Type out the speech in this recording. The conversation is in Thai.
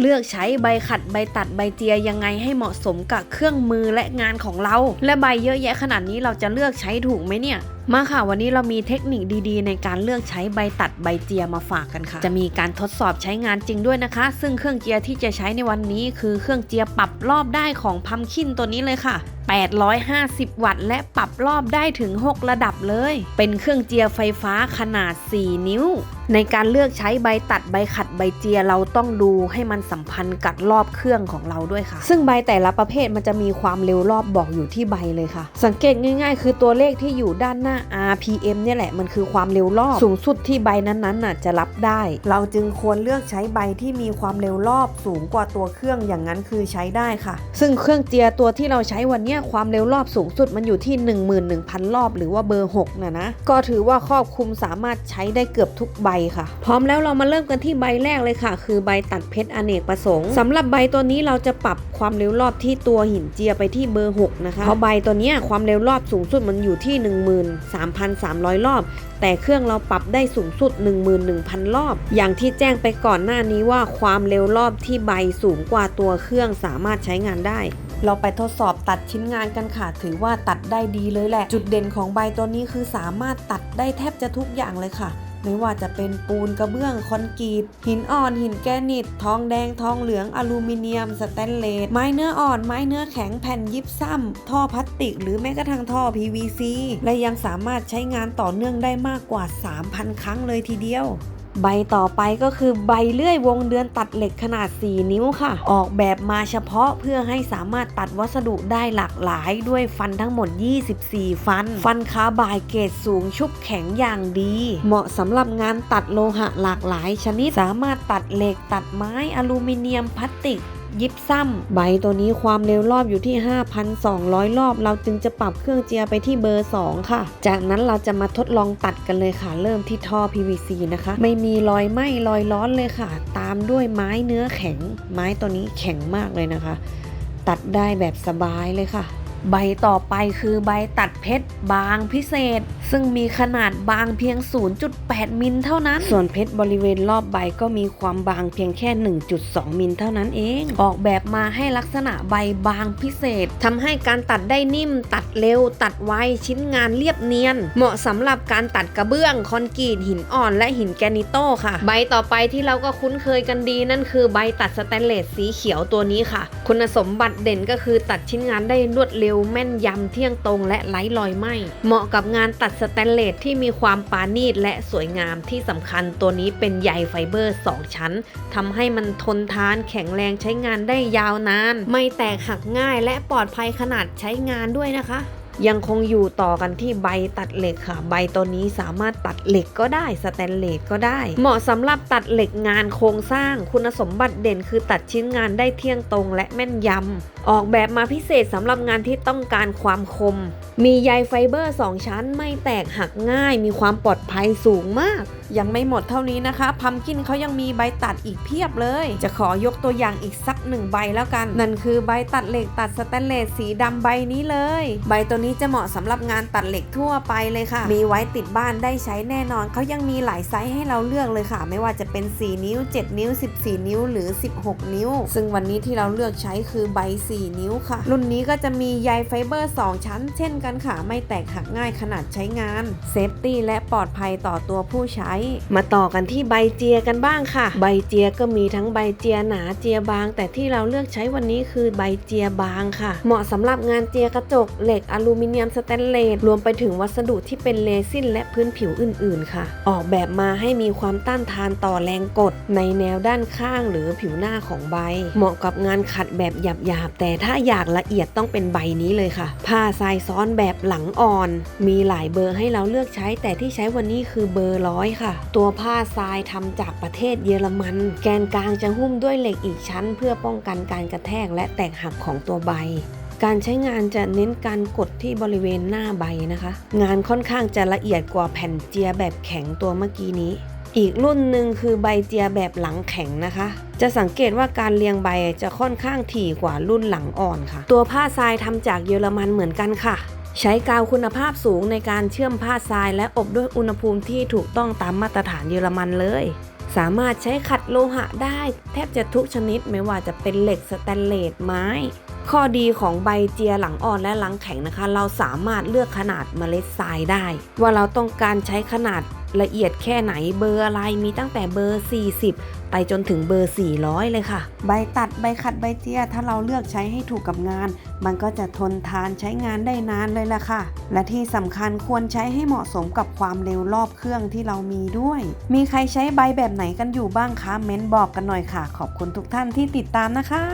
เลือกใช้ใบขัดใบตัดใบเจียยังไงให้เหมาะสมกับเครื่องมือและงานของเรา และใบเยอะแยะขนาดนี้เราจะเลือกใช้ถูกไหมเนี่ยมาค่ะวันนี้เรามีเทคนิคดีๆ ในการเลือกใช้ใบตัดใบเจียมาฝากกันค่ะ จะมีการทดสอบใช้งานจริงด้วยนะคะ ซึ่งเครื่องเจียที่จะใช้ในวันนี้ คือเครื่องเจียปรับรอบได้ของพัมคินตัวนี้เลยค่ะ 850 วัตต์ และปรับรอบได้ถึง 6 ระดับเลย เป็นเครื่องเจียไฟฟ้าขนาด 4 นิ้ว ในการเลือกใช้ใบตัดใบขัดใบเจียเราต้องดูให้มันสัมพันธ์กับรอบเครื่องของเราด้วยค่ะ ซึ่งใบแต่ละประเภทมันจะมีความเร็วรอบบอกอยู่ที่ใบเลยค่ะ สังเกตง่าย ๆ คือตัวเลขที่อยู่ด้านหน้า RPM เนี่ยแหละมันคือความเร็วรอบสูงสุดที่ใบนั้นๆน่ะจะรับได้ เราจึงควรเลือกใช้ใบที่มีความเร็วรอบสูงกว่าตัวเครื่องอย่างนั้นคือใช้ได้ค่ะ ซึ่งเครื่องเจียตัวที่เราใช้วันเนี้ยความเร็วรอบสูงสุดมันอยู่ที่ 11,000 รอบ หรือว่าเบอร์6นะนะ ก็ถือว่าครอบคลุมสามารถใช้ได้เกือบทุกใบค่ะ พร้อมแล้วเรามาเริ่มกันที่ใบแรกเลยค่ะ คือใบตัดเพชรอเนกประสงค์สำหรับใบตัวนี้เราจะปรับความเร็วรอบที่ตัวหินเจียไปที่เบอร์ 6 นะคะเพราะใบตัวนี้ความเร็วรอบสูงสุดมันอยู่ที่ 13,300 รอบ แต่เครื่องเราปรับได้สูงสุด 11,000 รอบ อย่างที่แจ้งไปก่อนหน้านี้ว่าความเร็วรอบที่ใบสูงกว่าตัวเครื่องสามารถใช้งานได้ เราไปทดสอบตัดชิ้นงานกันค่ะ ถือว่าตัดได้ดีเลยแหละ จุดเด่นของใบตัวนี้คือสามารถตัดได้แทบจะทุกอย่างเลยค่ะ ไม่ว่าจะเป็นปูนกระเบื้องคอนกรีต หินอ่อน หินแกรนิต ทองแดง ทองเหลือง อลูมิเนียม สแตนเลส ไม้เนื้ออ่อน ไม้เนื้อแข็ง แผ่นยิบซ้ำ ท่อพลาสติก หรือแม้กระทั่งท่อ PVC และยังสามารถใช้งานต่อเนื่องได้มากกว่า 3,000 ครั้งเลยทีเดียว ใบต่อไปก็คือใบเลื่อยวงเดือนตัดเหล็กขนาด 4 นิ้วค่ะ ออกแบบมาเฉพาะเพื่อให้สามารถตัดวัสดุได้หลากหลายด้วยฟันทั้งหมด 24 ฟัน ฟันคาบายเกรดสูงชุบแข็งอย่างดี เหมาะสำหรับงานตัดโลหะหลากหลายชนิดสามารถตัดเหล็กตัดไม้อลูมิเนียมพลาสติก ยิบซ้ำใบตัวนี้ความเร็วรอบอยู่ที่ 5,200 รอบ เราจึงจะปรับเครื่องเจียไปที่เบอร์ 2 ค่ะ จากนั้นเราจะมาทดลองตัดกันเลยค่ะ เริ่มที่ท่อ PVC นะคะ ไม่มีรอยไหม้รอยร้อนเลยค่ะ ตามด้วยไม้เนื้อแข็ง ไม้ตัวนี้แข็งมากเลยนะคะ ตัดได้แบบสบายเลยค่ะ ใบต่อไปคือใบตัดเพชรบางพิเศษ ซึ่งมีขนาดบางเพียง 0.8 มิลเท่านั้น ส่วนเพชรบริเวณรอบใบก็มีความบางเพียงแค่ 1.2 มิลเท่านั้นเอง ออกแบบมาให้ลักษณะใบบางพิเศษทำให้การตัดได้นิ่ม ตัดเร็ว ตัดไวชิ้นงานเรียบเนียน เหมาะสำหรับการตัดกระเบื้อง คอนกรีตหินอ่อนและหินแกรนิโตค่ะ ใบต่อไปที่เราก็คุ้นเคยกันดีนั่นคือใบตัดสแตนเลสสีเขียวตัวนี้ค่ะ คุณสมบัติเด่นก็คือตัดชิ้นงานได้รวดเร็วแม่นยำเที่ยงตรงและไร้รอยไหมเหมาะกับงานตัดสแตนเลสที่มีความปานีตและสวยงามที่สำคัญตัวนี้เป็นใยไฟเบอร์ 2 ชั้นทำให้มันทนทานแข็งแรงใช้งานได้ยาวนาน ไม่แตกหักง่ายและปลอดภัยขนาดใช้งานด้วยนะคะ ยังคงอยู่ต่อกันที่ใบตัดเหล็กค่ะ ใบตัวนี้สามารถตัดเหล็กก็ได้สแตนเลสก็ได้ เหมาะสำหรับตัดเหล็กงานโครงสร้าง คุณสมบัติเด่นคือตัดชิ้นงานได้เที่ยงตรงและแม่นยำออกแบบมาพิเศษสำหรับงานที่ต้องการความคม มีใยไฟเบอร์ 2 ชั้นไม่แตกหักง่าย มีความปลอดภัยสูงมาก ยังไม่หมดเท่านี้นะคะ พัมกินเขายังมีใบตัดอีกเพียบเลย จะขอยกตัวอย่างอีกสักหนึ่งใบแล้วกัน นั่นคือใบตัดเหล็กตัดสแตนเลสสีดำใบนี้เลย ใบตัวนี้จะเหมาะสำหรับงานตัดเหล็กทั่วไปเลยค่ะ มีไว้ติดบ้านได้ใช้แน่นอน เขายังมีหลายไซส์ให้เราเลือกเลยค่ะ ไม่ว่าจะเป็น 4 นิ้ว 7 นิ้ว 14 นิ้ว หรือ 16 นิ้ว ซึ่งวันนี้ที่เราเลือกใช้คือใบ 4 นิ้วค่ะ รุ่นนี้ก็จะมีใยไฟเบอร์ 2 ชั้น เช่นกันค่ะ ไม่แตกหักง่ายขนาดใช้งาน เซฟตี้และปลอดภัยต่อตัวผู้ใช้ มาต่อกันที่ใบเจียกันบ้างค่ะ ใบเจียก็มีทั้งใบเจียหนาเจียบาง แต่ที่เราเลือกใช้วันนี้คือใบเจียบางค่ะ เหมาะสำหรับงานเจียกระจกเหล็กอลูมิเนียมสแตนเลสรวมไปถึงวัสดุที่เป็นเลซินและพื้นผิวอื่น ๆ ค่ะ ออกแบบมาให้มีความต้านทานต่อแรงกด ในแนวด้านข้างหรือผิวหน้าของใบ เหมาะกับงานขัดแบบหยาบ ๆ แต่ถ้าอยากละเอียดต้องเป็นใบนี้เลยค่ะ ผ้าทรายซ้อนแบบหลังอ่อน มีหลายเบอร์ให้เราเลือกใช้ แต่ที่ใช้วันนี้คือเบอร์ร้อยค่ะ ตัวผ้าทรายทำจากประเทศเยอรมัน แกนกลางจะหุ้มด้วยเหล็กอีกชั้น เพื่อป้องกันการกระแทกและแตกหักของตัวใบ การใช้งานจะเน้นการกดที่บริเวณหน้าใบนะคะ งานค่อนข้างจะละเอียดกว่าแผ่นเจียแบบแข็งตัวเมื่อกี้นี้ อีกรุ่นหนึ่งคือใบเจียแบบหลังแข็งนะคะ จะสังเกตว่าการเรียงใบจะค่อนข้างถี่กว่ารุ่นหลังอ่อนค่ะ ตัวผ้าทรายทำจากเยอรมันเหมือนกันค่ะใช้กาวคุณภาพสูงในการเชื่อมผ้าทรายและอบด้วยอุณหภูมิที่ถูกต้องตามมาตรฐานเยอรมันเลยสสามารถใช้ขัดโลหะได้แทบจะทุกชนิดไม่ว่าจะเป็นเหล็กสแตนเลสไม้ ข้อดีของใบเจียหลังอ่อนและหลังแข็งนะคะ เราสามารถเลือกขนาดเมล็ดทรายได้ ว่าเราต้องการใช้ขนาดละเอียดแค่ไหนเบอร์อะไรมีตั้งแต่เบอร์ 40 ไปจนถึงเบอร์ 400 เลยค่ะ ใบตัดใบขัดใบเจียถ้าเราเลือกใช้ให้ถูกกับงาน มันก็จะทนทานใช้งานได้นานเลยล่ะค่ะ และที่สำคัญควรใช้ให้เหมาะสมกับความเร็วรอบเครื่องที่เรามีด้วย มีใครใช้ใบแบบไหนกันอยู่บ้างคะเม้นบอกกันหน่อยค่ะ ขอบคุณทุกท่านที่ติดตามนะคะ